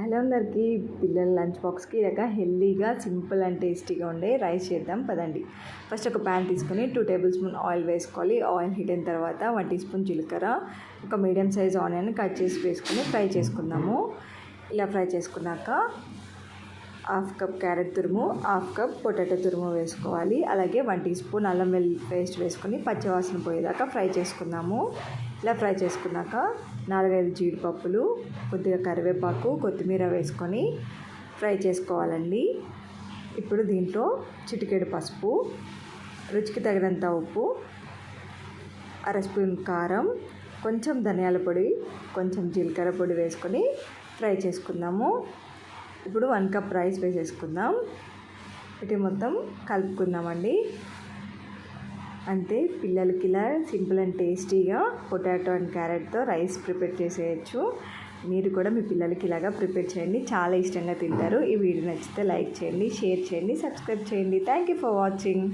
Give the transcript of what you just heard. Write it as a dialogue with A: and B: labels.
A: hello అందరికీ పిల్లల lunch బాక్స్కి ఇలాగ హెల్దీగా సింపుల్ అండ్ టేస్టీగా ఉండే రైస్ చేద్దాం పదండి ఫస్ట్ ఒక ప్యాన్ తీసుకుని టూ టేబుల్ స్పూన్ ఆయిల్ వేసుకోవాలి ఆయిల్ హీట్ అయిన తర్వాత వన్ టీ స్పూన్ జీలకర్ర ఒక మీడియం సైజ్ ఆనియన్ కట్ చేసి వేసుకుని ఫ్రై చేసుకుందాము ఇలా ఫ్రై చేసుకున్నాక హాఫ్ కప్ క్యారెట్ తురుము హాఫ్ కప్ పొటాటో తురుము వేసుకోవాలి అలాగే వన్ టీ స్పూన్ అల్లం వెల్లి పేస్ట్ వేసుకొని పచ్చివాసన పోయేదాకా ఫ్రై చేసుకుందాము ఇలా ఫ్రై చేసుకున్నాక నాలుగైదు జీడిపప్పులు కొద్దిగా కరివేపాకు కొత్తిమీర వేసుకొని ఫ్రై చేసుకోవాలండి ఇప్పుడు దీంట్లో చిటికెడు పసుపు రుచికి తగినంత ఉప్పు అర స్పూన్ కారం కొంచెం ధనియాల పొడి కొంచెం జీలకర్ర పొడి వేసుకొని ఫ్రై చేసుకుందాము ఇప్పుడు వన్ కప్ రైస్ వేసేసుకుందాం ఇటు మొత్తం కలుపుకుందామండి అంతే పిల్లలకి ఇలా సింపుల్ అండ్ టేస్టీగా పొటాటో అండ్ క్యారెట్తో రైస్ ప్రిపేర్ చేసేయచ్చు మీరు కూడా మీ పిల్లలకి ఇలాగా ప్రిపేర్ చేయండి చాలా ఇష్టంగా తింటారు ఈ వీడియో నచ్చితే లైక్ చేయండి షేర్ చేయండి సబ్స్క్రైబ్ చేయండి థ్యాంక్ యూ ఫర్ వాచింగ్